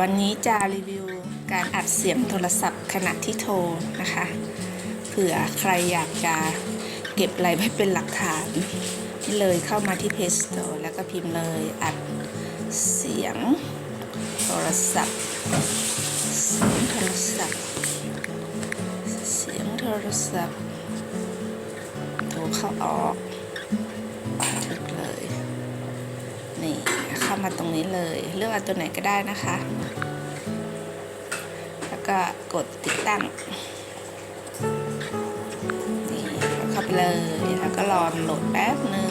วันนี้จะรีวิวการอัดเสียงโทรศัพท์ขณะที่โทรนะคะ เผื่อใครอยากจะเก็บอะไรไว้เป็นหลักฐานนี่เลยเข้ามาที่ Play Store แล้วก็พิมพ์เลยอัดเสียงโทรศัพท์ เสียงโทรศัพท์ เสียงโทรศัพท์โทรเข้าออกาตรงนี้เลย เลือกเอาตัวไหนก็ได้นะคะ แล้วก็กดติดตั้งนี่เข้าไปเลยแล้วก็รอโหลดแป๊บหนึ่ง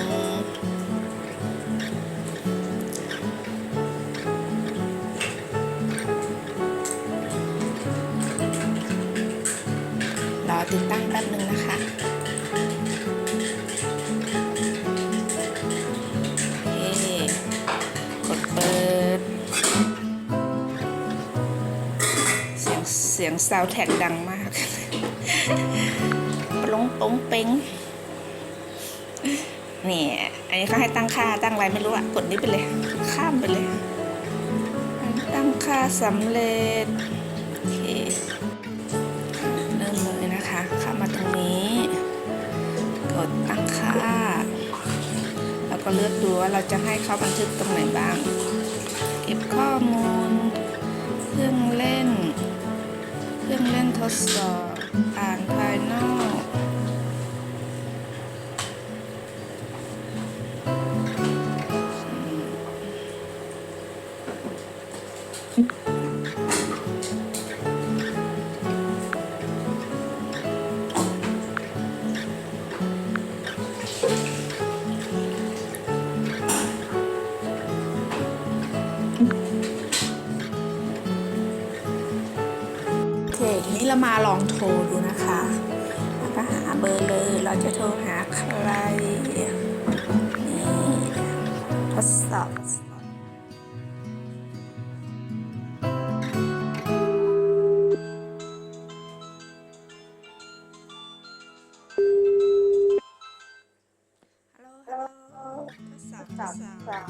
รอติดตั้งแป๊บหนึ่งนะคะ สียงเสียงซาวแท็กดังมากปลงปงเป้งนี่อันนี้เขาให้ตั้งค่าตั้งอะไรไม่รู้อะกดนี้ไปเลย ข้ามไปเลย ตั้งค่าสำเร็จโอเคเริ่มเลยนะคะเข้ามาตรงนี้ กดตั้งค่า แล้วก็เลือกดูว่าเราจะให้เขาบันทึกตรงไหนบ้าง เก็บข้อมูล ทดสอบ อ่านภายนอก ทีนี้เรามาลองโทรดูนะคะแล้วก็หาเบอร์เลย เราจะโทรหาใคร นี่ทดสอบฮัลโหลฮัลโหลทดสอบทดสอบ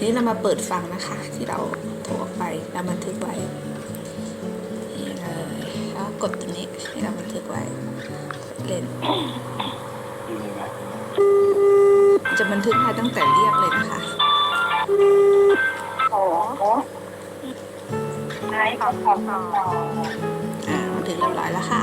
ทีนี้เรามาเปิดฟังนะคะ ที่เราโทรออกไปเราบันทึกไว้นี่เลยแล้วกดตรงนี้ที่เราบันทึกไว้กดเล่นจะบันทึกให้ตั้งแต่เรียกเลยนะคะโอ้โหไอ้ขอบขอบขอบอ่าบันทึกเรียบร้อยแล้วค่ะ